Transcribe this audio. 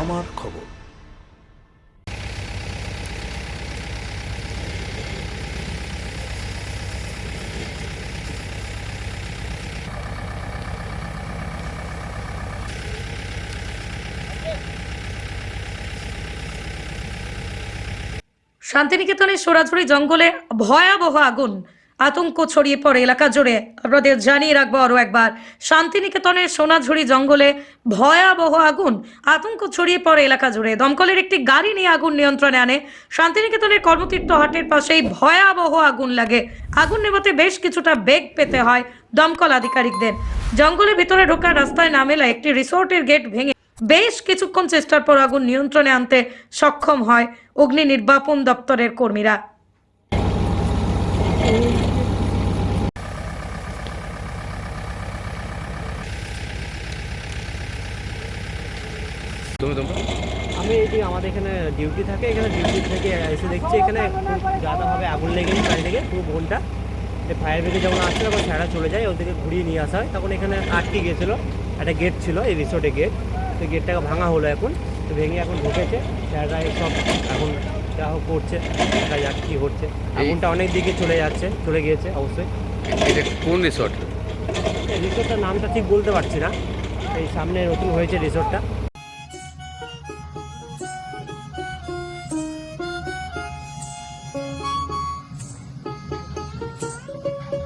আমার খবর। শান্তিনিকেতনের সোরাঝুরি জঙ্গলে ভয়াবহ আগুন। আতঙ্ক ছড়িয়ে পড়ে এলাকা জুড়ে। আপনাদের জানিয়ে রাখব আরও একবার। শান্তিনিকেতনের সোনাঝুরি জঙ্গলে ভয়াবহ আগুন, আতঙ্ক ছড়িয়ে পড়ে এলাকা জুড়ে। দমকলের একটি গাড়ি নিয়ে আগুন নিয়ন্ত্রণে আনে। শান্তিনিকেতনের কর্মতীর্থ হাটের পাশেই ভয়াবহ আগুন লাগে। আগুন নেভাতে বেশ কিছুটা বেগ পেতে হয় দমকল আধিকারিকদের। জঙ্গলের ভিতরে ঢোকার রাস্তায় না মেলা একটি রিসোর্টের গেট ভেঙে বেশ কিছুক্ষণ চেষ্টার পর আগুন নিয়ন্ত্রণে আনতে সক্ষম হয় অগ্নি নির্বাপন দপ্তরের কর্মীরা। তুমি তোমরা? আমি এটি আমাদের এখানে ডিউটি থাকে এখানে ডিউটি থেকে এসে দেখছি এখানে যাতাভাবে আগুন লেগে চারিদিকে পুরো বোনটা যে ফায়ার ব্রিগেড যখন আসছে তখন স্যারা চলে যায় ওদেরকে ঘুরিয়ে নিয়ে আসা হয় তখন এখানে আটকে গিয়েছিল একটা গেট ছিল এই রিসোর্টে গেট তো গেটটাকে ভাঙা হলো এখন তো ভেঙে এখন ঢুকেছে। স্যাররা সব এখন যা হোক করছে দেখা যাক কী হচ্ছে। আগুনটা অনেক দিকে চলে যাচ্ছে চলে গিয়েছে অবশ্যই। এটা কোন রিসর্ট এই রিসোর্টটার নামটা ঠিক বলতে পারছি না। এই সামনে নতুন হয়েছে রিসোর্টটা